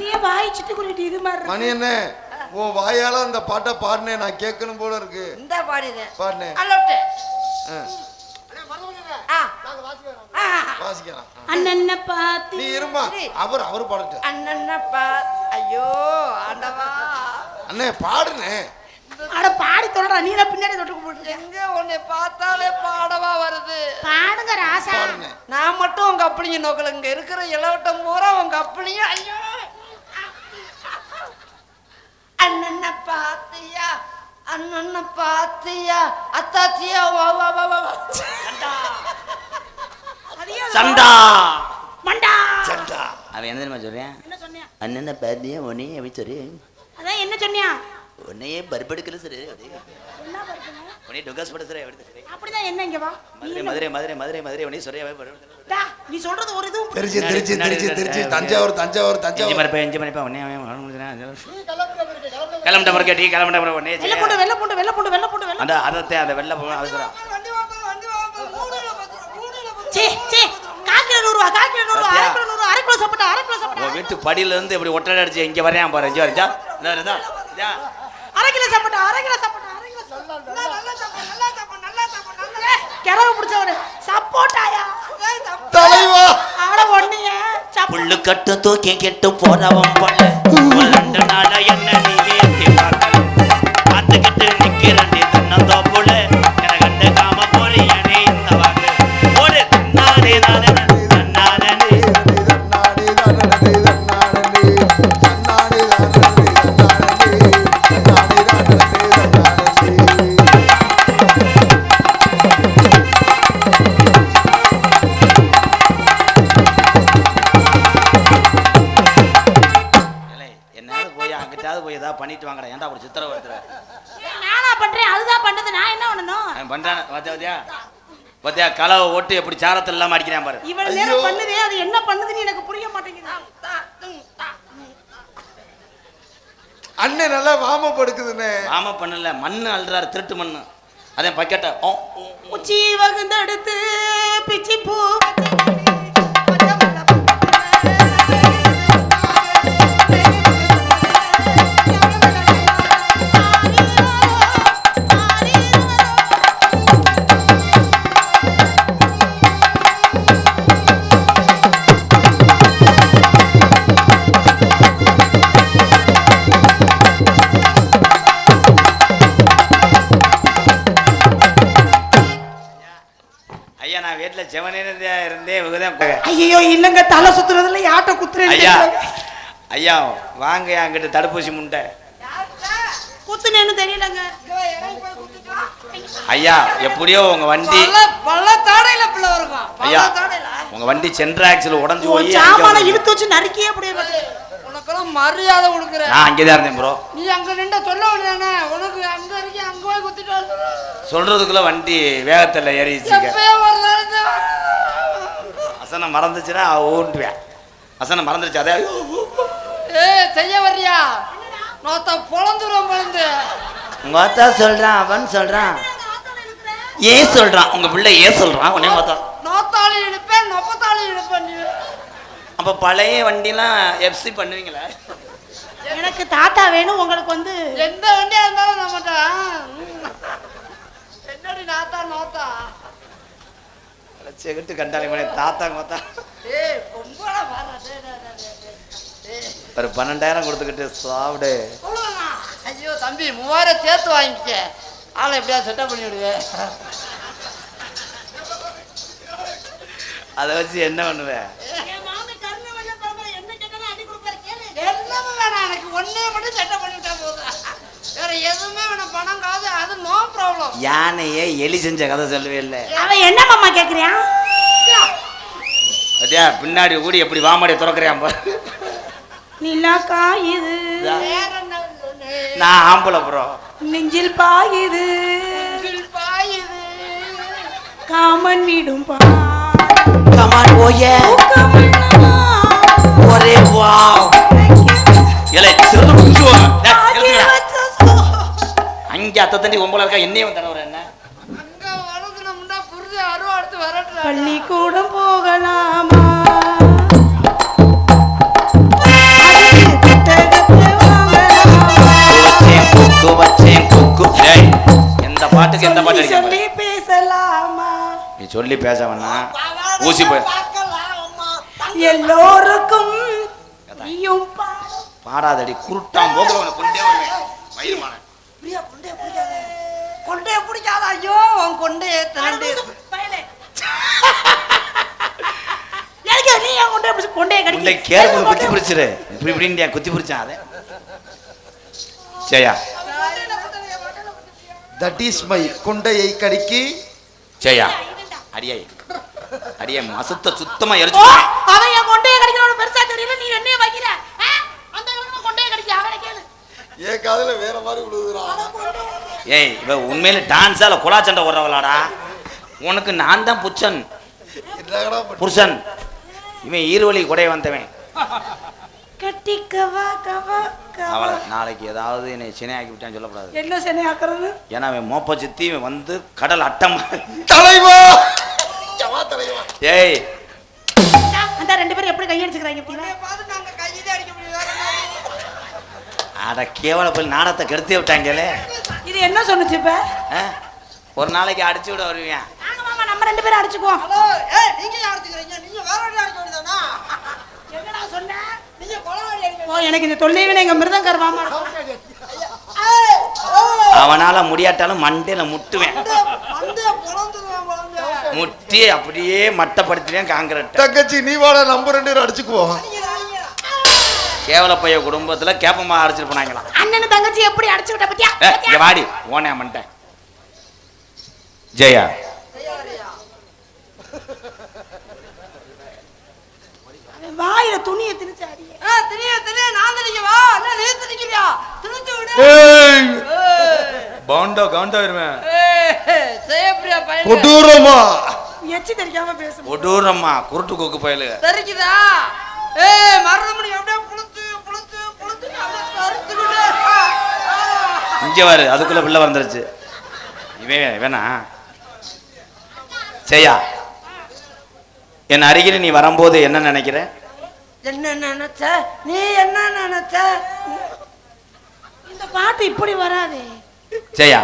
பெரிய வாய் சிட்டுக்குருவி இது மாதிரி. மணி என்ன? உன் வாயால அந்த பாட்டை பாடினேன் நான் கேட்கணும் போல இருக்கு. இந்த பாடினேன் பாடினேன் ஆ. வாசிக்கலாம். அண்ணன்ன நீ இருமா? அவர் அவர் பாடட்டும். அண்ணன்னப்பா ஐயோ ஆண்டவா அண்ணே பாடுனே. அட பாடி தொடடா நீல பின்னாடி தொட்டுக்கு போட்டு எங்க உன்னை பார்த்தாலே பாடவா வருது? பாடுங்க ராசா. பாடுனே. நான் மட்டும் உங்க அப்படிங்க நோக்கல. இங்க இருக்கிற இளவட்டம் பூரா உங்க அப்படிங்க. ஐயோ. அண்ணன பாத்தியா? அண்ணன பாத்தியா? அத்தாச்சியா வா வா வா வா. வா. சண்டா. சண்டா. மண்டா. சண்டா. அவன் என்ன தெரியுமா சொல்றேன் என்ன சொன்னியா? அண்ணனை பார்த்தியா உன்னையே அப்படி சொல்லி? அதான் என்ன சொன்னியா? உன்னையே பருப்பெடுக்கல சரி உன்னையே டொகாஸ் பட சரி அப்படி அப்படிதான் என்ன இங்க வா? மதுரை மதுரை மதுரை மதுரை மதுரை உன்னையே சொல்றியா நீ சொல்றது ஒரு இதுவும் திருச்சி திருச்சி திருச்சி திருச்சி தஞ்சாவூர் தஞ்சாவூர் அஞ்சு தஞ்சாவூர் மரப்பா அஞ்சு மரப்பா உன்னே கிளம்பிட்ட மரக்கா டீ கிளம்பிட்ட உன்னே வெள்ள பூண்டு வெள்ள பூண்டு வெள்ள பூண்டு வெள்ள பூண்டு அந்த அதத்தை அந்த வெள்ளை போகணும் அவசரம். சே சே காக்கில நூறு ரூபா காக்கில நூறு ரூபா? அரை கிலோ நூறு ரூபா அரை கிலோ சாப்பிட்டா அரை கிலோ சாப்பிட்டா. உன் வீட்டு படியில இருந்து இப்படி ஒட்டடை அடிச்சு இங்க வரையான் பாரு இங்க வரஞ்சா அரை கிலோ சாப்பிட்டா அரை கிலோ சாப்பிட்டா. அரை கிலோ சாப்பிட்டா நல்லா, நல்லா நல்லா பிடிச்சவரு சப்போட்டாயா. தலைவா. ஒண்ணிய புல்லு கட்டு தூக்கி கெட்டு போறவன் ரெண்டு நாள என்ன நீ பாத்தியா கலவை ஓட்டு எப்படி சாரத்தில் இல்லாம அடிக்கிறான் பாரு. இவ்வளவு நேரம் பண்ணுதே அது என்ன பண்ணுதுன்னு எனக்கு புரிய மாட்டேங்குது. அண்ணன் நல்லா வாம படுக்குதுண்ணே ஆமா பண்ணல மண்ணு அள்ளுறாரு திருட்டு மண்ணு. அதே பக்கெட்ட ஓ உச்சி வகுந்தெடுத்து பிச்சி பூ ஐயோ இல்லங்க தலை சுத்துறதுல? யாட்ட குத்துறேன் ஐயா ஐயா வாங்க அங்கிட்டு தடுப்பூசி முண்டை. குத்துனேன்னு தெரியலங்க. ஐயா எப்படியோ உங்க வண்டி பள்ள பள்ளத்தாடையில பிள்ளை வருமா ஐயா உங்க வண்டி சென்ட்ரா ஆக்சில் உடஞ்சு போய் சாமான அங்க இழுத்து வச்சு நறுக்கியே அப்படியே. உனக்கெல்லாம் மரியாதை கொடுக்குற நான் அங்கேதான் இருந்தேன் ப்ரோ நீ அங்க நின்று சொல்ல வேண்டியதானே? உனக்கு அங்க இருக்கி அங்க போய் குத்திட்டு. சொல்றதுக்குள்ள வண்டி வேகத்துல ஏறிச்சுங்க அசனம் மறந்துச்சுன்னா ஊண்டுவேன் அசனம் மறந்துருச்சு அதே ஏய் செய்ய வர்றியா? நோத்த பொழந்துரும் பொழந்து உங்க அத்தா சொல்றான் அவன் சொல்றான். ஏன் சொல்றான் உங்க பிள்ளை ஏன் சொல்றான்? உடனே பார்த்தா. நோத்தாளி இழுப்பேன் நொப்பத்தாளி இழுப்பேன் அப்ப பழைய வண்டிலாம் எஃப்சி பண்ணுவீங்களா? எனக்கு தாத்தா வேணும் உங்களுக்கு வந்து எந்த வண்டியா இருந்தாலும் நம்மகிட்ட என்னடி நாத்தா நோத்தா? செகுட்டு கண்டாலே மணி தாத்தா. ஏய், ஒரு பன்னெண்டாயிரம் கொடுத்துக்கிட்டு சாப்பிடு? ஐயோ தம்பி மூவாயிரம் சேர்த்து வாங்கிக்க. ஆளை எப்படியா செட்டப் பண்ணி விடுவேன் அதை வச்சு என்ன பண்ணுவேன் எனக்கு ஒன்னே மட்டும் செட்டப் பண்ணி விட்டா போதும். வேற எதுவுமே வேணாம் பணம் காசு அது நோ ப்ராப்ளம் யானையே எலி செஞ்ச கதை சொல்லவே இல்லை. அவன் என்ன மாமா கேக்குறியான் பத்தியா பின்னாடி கூடி எப்படி வாமாடியை திறக்கிறேன் பாரு. நிலா காயுது வேற என்ன? நான் ஆம்பளை ப்ரோ நெஞ்சில் பாயுது. நெஞ்சில் பாயுது. காமன் வீடும் பா. கமான் ஓய. ஒரே வா. இலை சிறு அங்க அத்தத்தண்டி ஒம்பளை இருக்கா? என்னையே வந்தான ஒரு என்ன? பள்ளிக்கூடம் போகலாமா? எந்த பாட்டுக்கு எந்த பாட்டு பேசலாமா? நீ சொல்லி பேச வேணா ஊசி போய் எல்லோருக்கும் பாடாதடி குருட்டாம் போகிறவனை கொண்டே வருவேன். பிரியா கொண்டே பிடிக்காத. கொண்டே பிடிக்காத. ஐயோ உன் கொண்டே திரண்டு. எனக்கு நீ ஏன் கொண்டே பிடிச்சு கொண்டே உண்டை கடிக்க கேர் பண்ணி குத்தி பிடிச்சிரு. இப்படி இப்படி குத்தி பிடிச்சான் அதை? ஜெயா. தட் இஸ் மை குண்டையை கடிக்கி. ஜெயா. அடியே. அடியே மசத்த சுத்தமா எரிச்சு அவன் என் கொண்டைய கடிக்கிறவனு பெருசா தெரியல நீ என்னைய வைக்கிற ஆ? அந்த இவனுக்கு கொண்டைய கடிக்க அவனை கேளு என் காதுல வேற மாதிரி விழுதுறான் ஏய் இவ உண்மையில டான்ஸால குலா சண்டை ஓடுறவளாடா உனக்கு நான் தான் புச்சன் புருஷன். இவன் ஈர்வழி கொடைய வந்தவன். கட்டிக்கவா கவா கவா அவளை நாளைக்கு ஏதாவது என்னை சினையாக்கி விட்டான்னு சொல்லக்கூடாது. என்ன சனி ஆக்குறது ஏன்னா அவன் மோப்ப சுத்தி இவன் வந்து கடல் அட்டம். தலைவா! ஏய். அந்த ரெண்டு பேரும் எப்படி கையடிச்சுக்கிறாங்க அப்படின்னா பார்த்து நாங்க கையிலே அடிக்க முடியாது அட கேவல போய் நாடத்தை கெடுத்தே விட்டாங்களே. இது என்ன சொன்னுச்சு இப்ப? ஆ? ஒரு நாளைக்கு அடிச்சு விட வருவியா? நம்ம ரெண்டு பேரும் அடிச்சுக்குவோம். ஹலோ ஏய் நீங்க அடிச்சுக்கிறீங்க? நீங்க வேற வழி அடிக்க வேண்டியதானா என்னடா சொன்ன? நீங்க கொலவாடி அடிக்க ஓ எனக்கு இந்த தொல்லைவினை எங்க மிருதங்கர் மாமா. அவனால முடியாட்டாலும் மண்டையில முட்டுவேன். முட்டி அப்படியே மட்டப்படுத்துவேன் காங்கிரட் தங்கச்சி நீ வாடா நம்ம ரெண்டு பேரும் அடிச்சுக்குவோம். கேவல பைய குடும்பத்துல கேப்பமா அடிச்சிட்டு போனாங்களாம். அண்ணன் தங்கச்சி எப்படி அடிச்சு விட்ட பத்தியா? இங்க வாடி ஓனே மண்டை ஜெயா. வாயில துணியை திணிச்சு அடியே ஆ தெரிய தெரிய நான் திணிக்க வா. என்ன நீ திணிக்கிறியா? திணிச்சு விடு. பாண்டா காண்டா வருவேன் செய்யப்பிரியா பையன் கொடூரமா. எச்சி தெரிக்காம பேசு கொடூரம்மா குருட்டு கொக்கு பயலு. தெரிக்குதா? ஏய் மருதமணி அப்படியே இங்க வாரு அதுக்குள்ள பிள்ளை வந்துருச்சு இவன் வேணா செய்யா என் அருகில் நீ வரும்போது என்ன நினைக்கிற? என்ன நினைச்ச? நீ என்ன நினைச்ச? இந்த பாட்டு இப்படி வராதே. செய்யா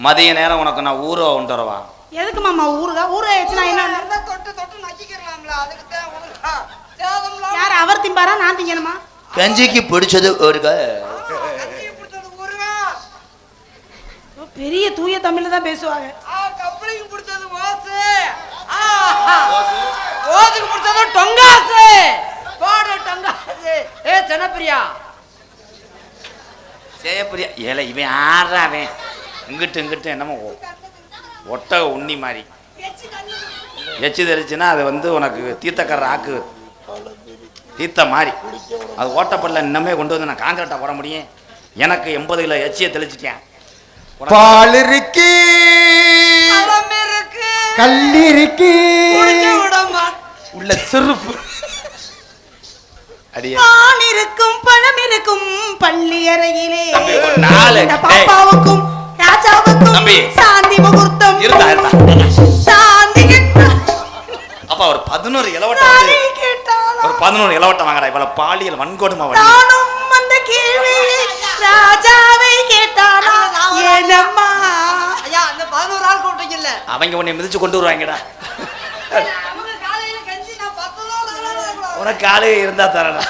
மதிய நேரம் உனக்கு நான் ஊரை கொண்டு வரவா? எதுக்கு மாமா ஊருகா ஊரை வச்சு நான் என்ன? தொட்டு தொட்டு நக்கிக்கிறலாம்ல அதுக்கு தான் யார் அவர் திம்பாரா நான் திங்கணுமா? கஞ்சிக்கு பிடிச்சது ஒரு பெரிய தூய தமிழ்ல தான் பேசுவாங்க. ஆ கப்பலிக்கு பிடிச்சது ஓசு. ஆ ஓசுக்கு பிடிச்சது டொங்காசு. போடு டொங்காசு. ஏ ஜனப்பிரியா சேயப்பிரியா ஏல இவன் ஆடுறா அவன்? இங்கிட்டு இங்கிட்டு என்னமோ ஒட்டக உண்ணி மாதிரி. எச்சு தெரிச்சுன்னா அது வந்து உனக்கு தீர்த்தக்கர ஆக்கு. தீர்த்த மாதிரி. அது ஓட்டப்படல இன்னமே கொண்டு வந்து நான் காங்கிரட்டா போட முடியும். எனக்கு எண்பது கிலோ எச்சியை தெளிச்சிட்டேன். பால் இருக்கு கல் இருக்கு உள்ள செருப்பு. இருக்கும் பழம் இருக்கும் பள்ளி அறையிலே. பாப்பாவுக்கும் ராஜாவுக்கும். சாந்தி முகூர்த்தம். சாந்தி அப்பா ஒரு பதினோரு இளவட்டம் வந்து? ஒரு பதினோரு இளவட்டம் வாங்கடா இவ்வளவு பாலியல் வன்கொடுமை நானும் அந்த கேள்வியை ராஜாவை கேட்டானா? ஏனம்மா? ஐயா அந்த பதினோரு ஆள் கூப்பிட்டீங்கல்ல. அவங்க உன்னை மிதிச்சு கொண்டு வருவாங்கடா. அவங்க காலையில கஞ்சி நான் பத்தலோட உனக்கு ஆளு இருந்தா தரடா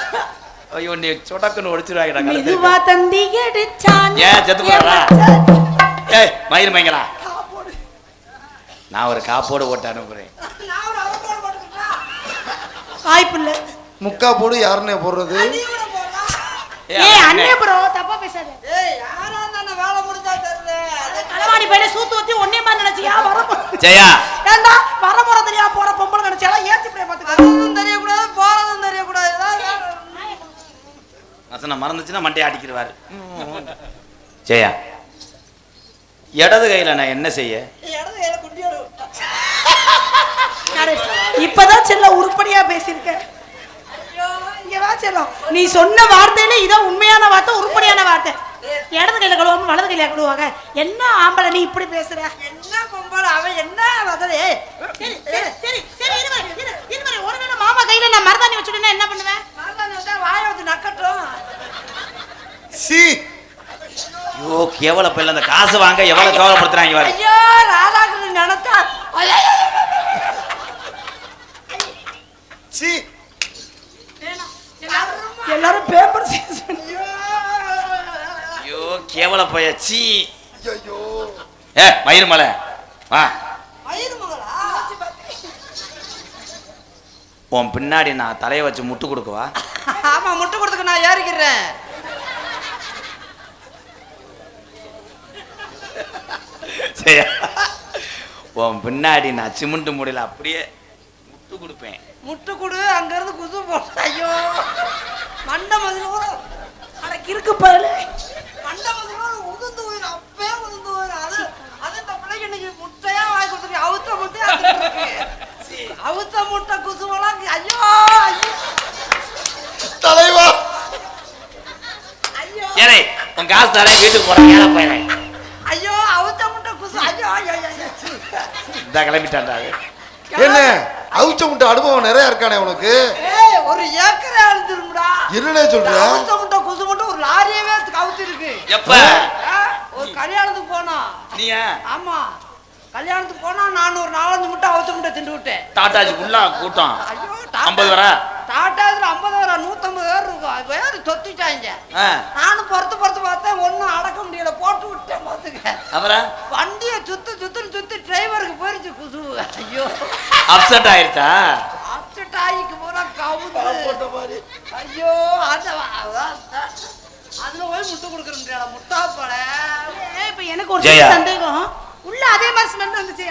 ஐயோ நீ சொடக்குன்னு ஒடிச்சிருவாங்கடா மெதுவா கழுத்துல. தந்தி அடிச்சான் ஏன் செத்து போறா ஏய் மயிர் மயங்கடா. நான் ஒரு காப்போடு போட்டு அனுப்புறேன் நான் ஒரு அவசரம் போட்டுக்கிட்டா வாய்ப்பு இல்ல முக்கா போடு யாருன்னே போடுறது? ஏய் அண்ணே. ப்ரோ தப்பா பேசாத. ஏய் யாரா தானே வேலை முடிஞ்சா தருது அது களவாணி பையனை சூத்து ஊத்தி ஒன்னே மாதிரி நினைச்சியா? வர ஜெயா. ஏண்டா வர போற தெரியா? போற பொம்பளை நினைச்சாலா ஏத்தி போய் அதுவும் தெரியக்கூடாது போறதும் வேலை- வசனம் மறந்துச்சுன்னா மண்டையை அடிக்கிடுவாரு ஜெயா இடது கையில நான் என்ன செய்ய? இடது கையில குண்டியோடு இப்பதான் செல்ல உருப்படியா பேசியிருக்க. இங்க வா செல்லம். நீ சொன்ன வார்த்தையில இதான் உண்மையான வார்த்தை உருப்படியான வார்த்தை. இடது கையில கழுவாம வலது கையில கழுவாங்க. என்ன ஆம்பளை நீ இப்படி பேசுற? என்ன பொம்பளை? அவன் என்ன வதலே? சரி சரி சரி இருவரு இரு இருவரு ஒருவேளை மாமா கையில நான் மருதாணி வச்சுட்டேன்னா என்ன பண்ணுவேன் மருதாணி வந்தா வாயை வந்து நக்கட்டும். சி. ஐயோ கேவல பிள்ளை அந்த காசு வாங்க எவ்வளவு கேவலப்படுத்துறாங்க பாரு. ஐயோ ராதாகிருஷ்ணன் நினைச்சா சி எல்லாரும் பேப்பர் ஐயோ கேவல பைய சீ ஐயோ ஏ மயிர் மலை. வா. உன் பின்னாடி நான் தலையை வச்சு முட்டு கொடுக்கவா ஆமா முட்டை கொடுத்துக்க நான் ஏறிக்கிறேன். சரியா? உன் பின்னாடி நான் சிமெண்ட் முடியல அப்படியே முட்டு கொடுப்பேன். முட்டை கொடு அங்க இருந்து குசு போட்டு ஐயோ. மண்டை மதுளோட அடக்கு இருக்கு பாரு மண்டை மதுளோட உதிர்ந்து போயிடும் அப்பவே உதிர்ந்து போயிடும் அது அது இந்த பிள்ளைக்கு இன்னைக்கு முட்டையா வாங்கி கொடுத்துருக்கு அவுத்த தின்னுருக்கு. அவுத்த முட்டை குசுவெல்லாம் ஐயோ ஐயோ. தலைவா. ஐயோ. ஏலே உன் காசு தரேன் வீட்டுக்கு போறேன் ஏழை போயிறேன் ஐயோ அவுத்த முட்டை குசு ஐயோ ஐயோ. இந்த கிளம்பிட்டான்டா அது. என்ன? அவுச்ச முட்டை அனுபவம் நிறைய இருக்கானே உனக்கு? ஏய் ஒரு ஏக்கரே அழுதுரும்டா என்னடே சொல்ற? அவுத்த முட்டை குசு மட்டும் ஒரு லாரியவே அவுத்து இருக்கு எப்ப? ஒரு கல்யாணத்துக்கு போனோம் நீயா? ஆமா. கல்யாணத்துக்கு போனா நான் ஒரு நாலஞ்சு முட்டை அவுத்த முட்டை திண்டு விட்டேன் டாட்டாஜி ஃபுல்லா கூட்டம். ஐயோ ஐம்பது வரா? டாட்டாதுல ஐம்பது வர நூத்தம்பது பேர் இருக்கும் வேறு தொத்திட்டாங்க? நானும் பொறுத்து பொறுத்து பார்த்தேன் ஒன்றும் அடக்க முடியல. போட்டு விட்டேன் பார்த்துக்க அப்புறம்? வண்டியை சுத்து சுத்துன்னு சுத்தி டிரைவருக்கு போயிருச்சு குசு ஐயோ. அப்செட் ஆயிருச்சா? அப்செட் ஆகிக்கு பூரா கவுந்து ஐயோ அந்த அதுல போய் முட்டை கொடுக்குற முடியாத முட்டா போல இப்ப எனக்கு ஒரு சந்தேகம். உள்ள அதே மாதிரி ஸ்மெல் வந்துச்சு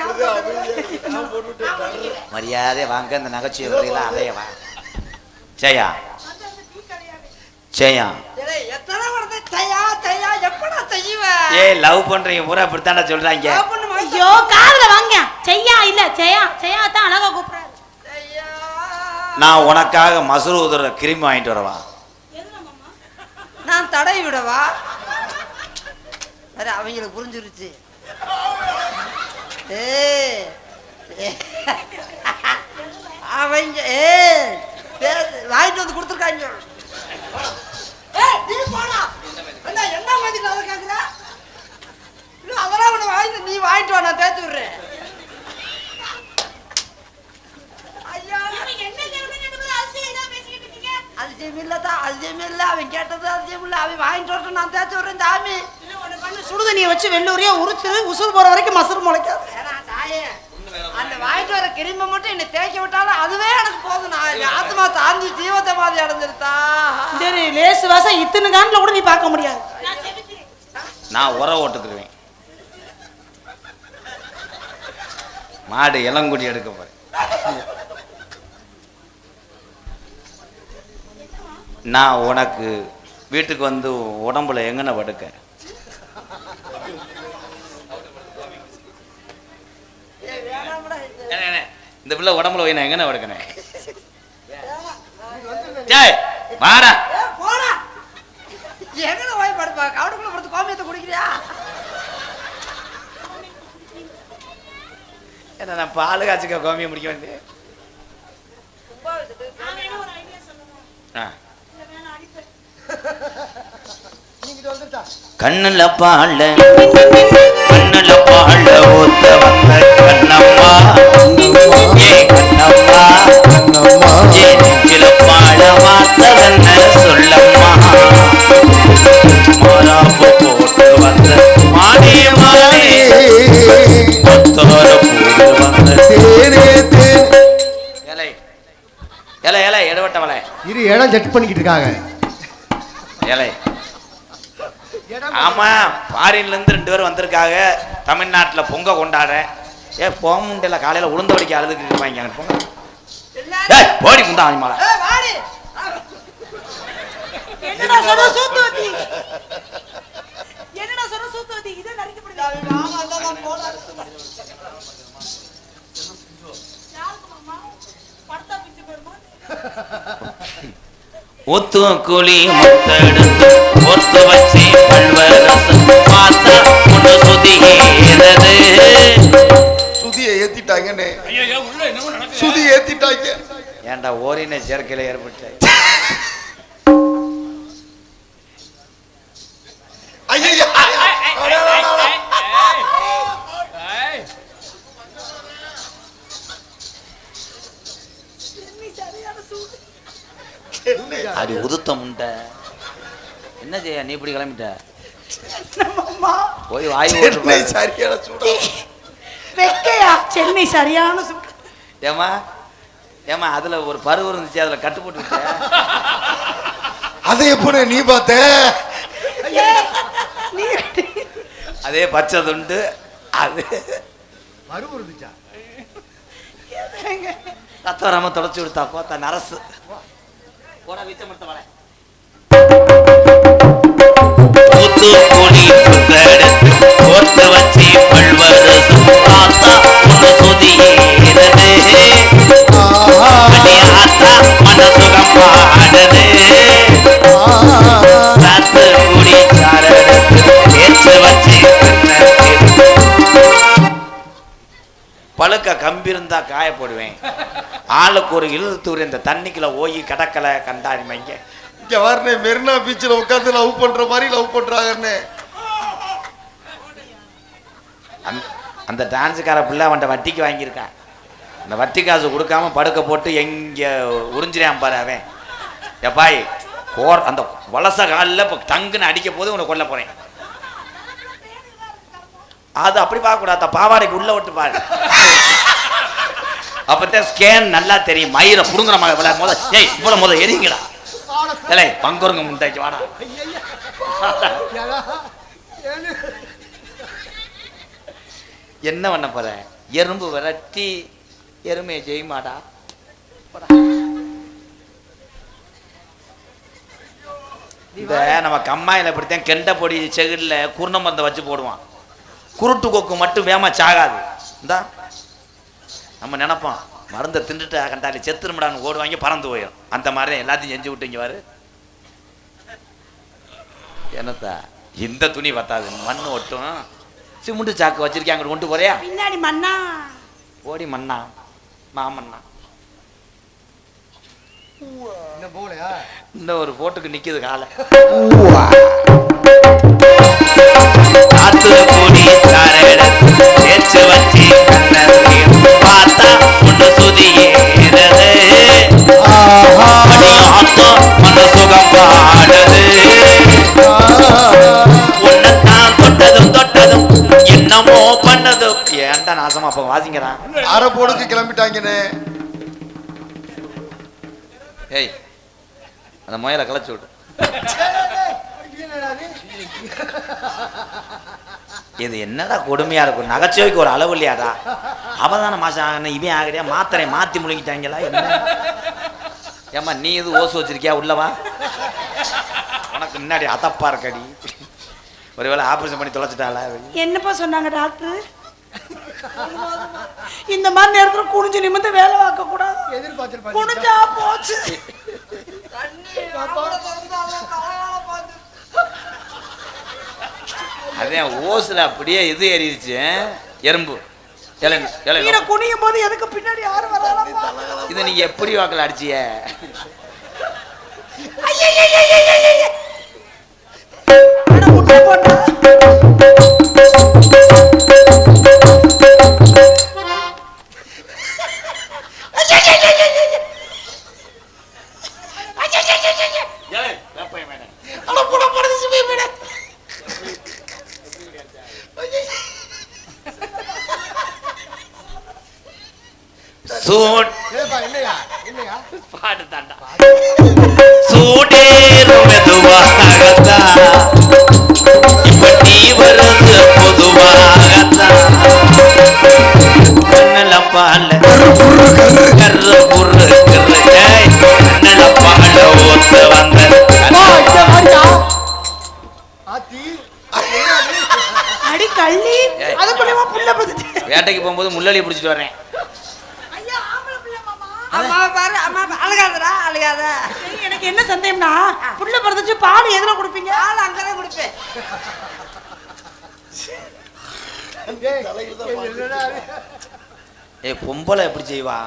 மரியாதை வாங்க இந்த நகைச்சுவை அதைய வா. ஜெயா. ஜெயா. ஏய், லவ் பண்றீங்க பூரா இப்படித்தானே சொல்றாங்க. ஐயோ காதுல வாங்க. செய்யா இல்ல செய்யா செய்யா தான் அழகா கூப்பிடுறாரு. நான் உனக்காக மசூர் உதுற கிருமி வாங்கிட்டு வரவா? நான் தடை விடவா? அரே அவங்களுக்கு புரிஞ்சிருச்சு. ஏய். அவங்க பேசு, வாங்கிட்டு வந்து கொடுத்துருக்காங்க. நீ போடா. என்ன, அதை கேக்குற? இல்ல, அதெல்லாம் உன்னை வாங்கிட்டு நீ வாங்கிட்டு வா நான் தேய்ச்சி விடுறேன். அதிசயம் இல்லதான் அதிசயம் இல்ல. அவன் கேட்டது அதிசயம் இல்ல. அவன் வாங்கிட்டு வரட்டும் நான் தேய்ச்சி விடுறேன் சாமி. சுடுதண்ணியை வச்சு வெள்ளூரியா உரிச்சு உசுறு போற வரைக்கும் மசுறு முளைக்காது. தாயே, அந்த வாங்கிட்டு வர கிருமி மட்டும் என்னை தேய்க்க விட்டாலும் அதுவே எனக்கு போதும். நான் ஆத்மா தாந்தி ஜீவத்தை மாதிரி அடைஞ்சிருத்தா. சரி லேசு வாசம் இத்தனை காண்டில் கூட நீ பார்க்க முடியாது. நான் உர ஓட்டுக்குருவேன். மாடு இளங்குடி எடுக்க போறேன். நான் உனக்கு வீட்டுக்கு வந்து உடம்புல எங்கன படுக்க? இந்த பிள்ளை உடம்புல போய் நான் எங்கன படுக்கனே ஜெய் வாடா. ஏ, போடா. எங்கன போய் படுப்பா? கவுடுக்குள்ள படுத்து கோமியத்தை குடிக்கிறியா? என்ன நான் பால் காய்ச்சிக்க கோமியம் முடிக்க வேண்டிய ஆ. கண்ணுல பால கண்ணுல பால ஊத்த வந்த கண்ணம்மா. ஏ கண்ணம்மா ஏ நெஞ்சில பால வார்த்ததென்ன சொல்லம்மா. மாறாப்பு போட்டு வந்த போட்டு இலை இடவட்டவலை இரு இடம் செட் பண்ணிக்கிட்டு இருக்காங்க. இலை ஆமா ஃபாரின்ல இருந்து ரெண்டு பேரும் வந்திருக்காங்க. தமிழ்நாட்டுல பொங்க கொண்டாட ஏ போக முடியல காலையில உளுந்த வடிக்க அழுதுக்கு இருப்பாங்க போங்க. போடி ஏ, வாடி. என்னடா சொன்ன சூத்துவத்தி என்னடா சொன்ன சூத்துவத்தி இதை நறுக்கப்படுது ஆமா அதான் போடா படத்தா பிச்சு போயிருமா? ஒத்து குழி முத்தெடுத்து ஒத்து வச்சு பல்வரசம் பார்த்தா ஒன்று சுதிகிறது சுதியை ஏத்திட்டாங்கன்னு சுதி ஏத்திட்டாங்க. ஏன்டா ஓரின சேர்க்கையில ஏற்பட்டு? இப்படி கிளம்பிட்ட? போய் வாய் சென்னை சரியான சூடா. வெக்கையா? சென்னை சரியான சூடு ஏமா ஏமா அதுல ஒரு பருவம் இருந்துச்சு அதுல கட்டு போட்டு அதை எப்படி நீ பார்த்த? அதே பச்சை துண்டு அது. மறுபு இருந்துச்சா? ரத்தம் வராம தொடச்சு விடுத்தா போத்தா நரசு. போடா வீச்சமடுத்த வர தூத்துக்குடி புத்தெடுத்து போட்டு வச்சு பல்வரசும் பார்த்தா உன்னை சுதியேறது ஆத்தா மன சுகம் பாடுது சாத்துக்குடி சாரடுத்து ஏற்று வச்சு பழுக்க கம்பி இருந்தா காய போடுவேன். ஆளுக்கு ஒரு இழுத்தூர் இந்த தண்ணிக்குள்ள ஓய் கடக்கலை கண்டாடிமைங்க இங்க வரனே மெரினா பீச்சில் உட்காந்து லவ் பண்ற மாதிரி லவ் பண்றாங்கன்னு அந் அந்த டான்ஸுக்கார பிள்ளை அவன்கிட்ட வட்டிக்கு வாங்கியிருக்கான். அந்த வட்டி காசு கொடுக்காம படுக்க போட்டு எங்கே உறிஞ்சிறான் பாரு அவன். எப்பாய் கோர் அந்த வலச காலில் இப்போ டங்குன்னு அடிக்க போது உன்னை கொல்ல போறேன். அது அப்படி பார்க்கக்கூடாது? பாவாடைக்கு உள்ள விட்டு பாரு. அப்பதான் ஸ்கேன் நல்லா தெரியும். மயிரை புடுங்குற மாதிரி இவ்வளவு முத ஏய் இவ்வளோ முத எரியுங்களா இல்லை பங்குருங்க முண்டாச்சு வாடா. என்ன பண்ண போற? எறும்பு விரட்டி எருமையை போடா. இந்த நம்ம கம்மாயில இப்படித்தான் கெண்ட பொடி செகுல்ல குருண மருந்தை வச்சு போடுவான். குருட்டு கொக்கு மட்டும் வேமா சாகாது. இந்தா. நம்ம நினைப்போம் மருந்தை தின்னுட்டு கண்டாலி செத்துருமடான்னு ஓடுவாங்க பறந்து போயிடும் அந்த மாதிரி தான் எல்லாத்தையும் செஞ்சு விட்டீங்க பாரு. என்னத்தா? இந்த துணி பத்தாது மண்ணு ஒட்டும். சிமுண்டு சாக்கு வச்சிருக்கேன் அங்கிட்டு கொண்டு போறியா? பின்னாடி மண்ணா? ஓடி மண்ணா மாமண்ணா இந்த ஒரு போட்டுக்கு நிக்குது காலை. காத்து கூடி தேய்ச்சு வச்சு பார்த்தா சுகம் பாடுது. என்னமோ பண்ணதும் ஏன்டா நாசமா அப்ப வாசிங்கிறான் அரை போடுக்கு கிளம்பிட்டாங்கன்னு. ஏய் அந்த முயலை களைச்சு விடு. இது என்னடா கொடுமையா இருக்கும்? நகைச்சுவைக்கு ஒரு அளவு இல்லையாடா? அவன் தானே மாசம் ஆகணும் இவன் ஆகலையா மாத்திரை மாத்தி முழுங்கிட்டாங்களா? என்ன? ஏம்மா நீ இது ஓசு வச்சிருக்கியா? உள்ளவா உனக்கு முன்னாடி அதப்பா இருக்கடி. ஒருவேளை ஆபரேஷன் பண்ணி தொலைச்சிட்டாளா? என்னப்பா சொன்னாங்க டாக்டர்? இந்த மாதிரி நேரத்துல குனிஞ்சு நிமிந்து வேலை பார்க்க கூடாது எதிர்பார்த்திருப்பாங்க. குனிஞ்சா போச்சு. அதே ஓசுல அப்படியே இது ஏறிடுச்சு எறும்பு. இளநீ குனியும் போது எதுக்கு பின்னாடி யாரும் வராதப்பா இதை நீங்க எப்படி வாக்கில் அடிச்சிய? அட முட்டை வேட்டைக்கு போகும்போது முள்ளலி பிடிச்சிட்டு வரேன் ஐயா ஆம்பளை புள்ள மாமா. அம்மா பாரு அம்மா பா- அழுகாதடா அழுகாத. சரி, எனக்கு என்ன சந்தேகம்னா புள்ள பிறந்துச்சு பால் எதுல கொடுப்பீங்க? ஆள் அங்கதான் கொடுப்பேன்? ஏய் பொம்பளை எப்படி செய்வா?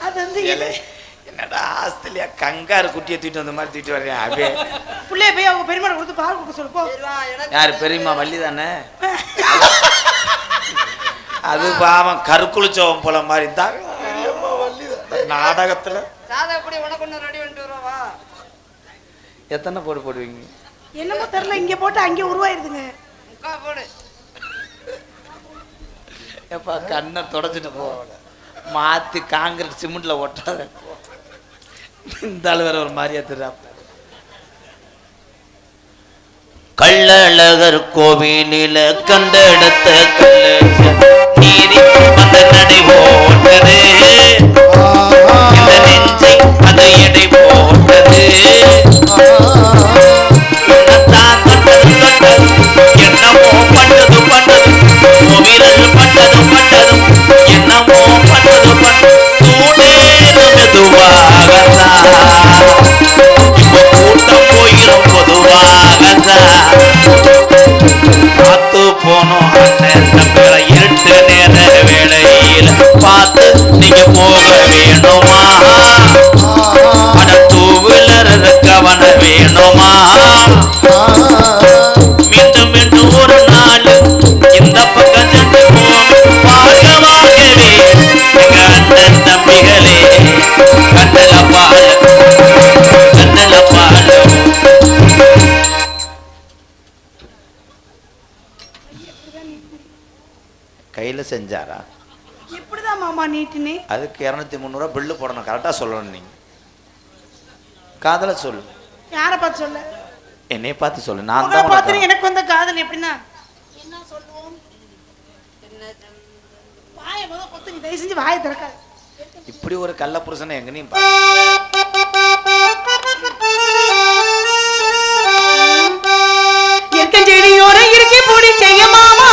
அது வந்து என்னடா ஆஸ்திரேலியா கங்காரு குட்டியை தூக்கிட்டு வந்த மாதிரி தூக்கிட்டு வர்றியா அப்படியே புள்ளைய போய் அவங்க பெருமாள் கொடுத்து பால் கொடுக்க சொல்லு போ. சரி வா, எனக்கு யாரு பெரியம்மா வள்ளி தானே? அது பாவம் கருக்குளிச்சவன் போல மாதிரி தான்? நாடகத்துல. எத்தனை போடு போடுவீங்க? என்னமோ தெரியல இங்க போட்டு அங்கே உருவாயிருதுங்க. எப்பா கண்ணை தொடச்சிட்டு போ. மாத்தி காங்கிரீட் சிமெண்ட்ல ஒட்டாத இந்த ஆள் வேற ஒரு மாதிரியா தெரியா கள்ளழகர் கோவிலில கண்டெடுத்த கல்லு நீதி வந்த நடை போட்டது நெஞ்சை எடை போட்டது என்னமோ பண்ணது பண்ணது கோவிலது பண்ணது பண்ணது என்னமோ பண்ணது பண்ணது நேர வேளையில் பார்த்து நீங்க போக வேணுமா அட தூவிலர் கவன வேணுமா மீண்டும் மீண்டும் ஒரு நாள் இந்த பக்கம் சென்று போகும் பாகமாகவே தம்பிகளே கண்ணல பால் கையில செஞ்சாரா? எப்படிதான் மாமா நீட்டுனே. அதுக்கு இரநூத்தி முந்நூறுவா பில்லு போடணும். கரெக்டாக சொல்லணும் நீங்க. காதல சொல்லு. யாரை பார்த்து சொல்ல? என்னைய பார்த்து சொல்லு. நான் தான் பார்த்து எனக்கு வந்த காதல் எப்படின்னா? என்ன சொல்லுவோம்? வாயை முத கொத்து நீ தயவு செஞ்சு வாயை திறக்காது இப்படி ஒரு கள்ள புருஷனை எங்கனையும் பா- எற்கஞ்செடியோர இருக்கி பூடி செய்ய மாமா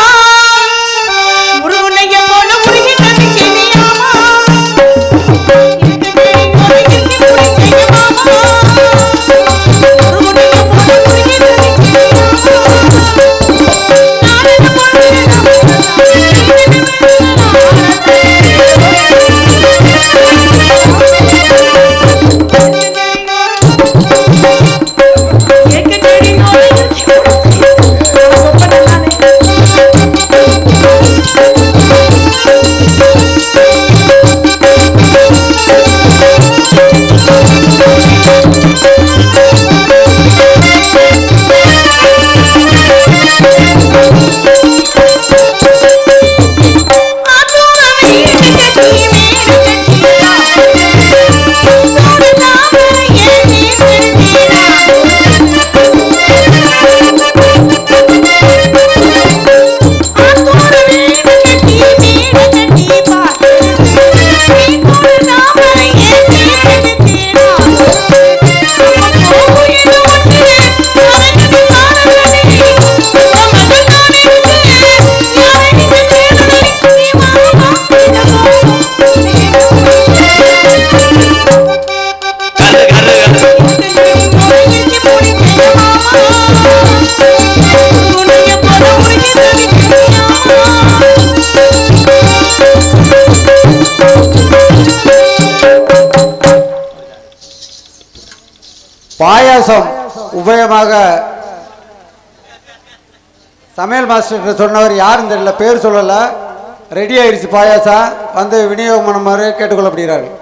பாயாசம் உபயமாக. சமையல் மாஸ்டர் சொன்னவர் யாருன்னு தெரியல பேர் சொல்லலை. ரெடி ஆயிடுச்சு பாயாசம். வந்து விநியோகம் பண்ணுமாறு கேட்டுக்கொள்ளப்படுகிறார்கள்.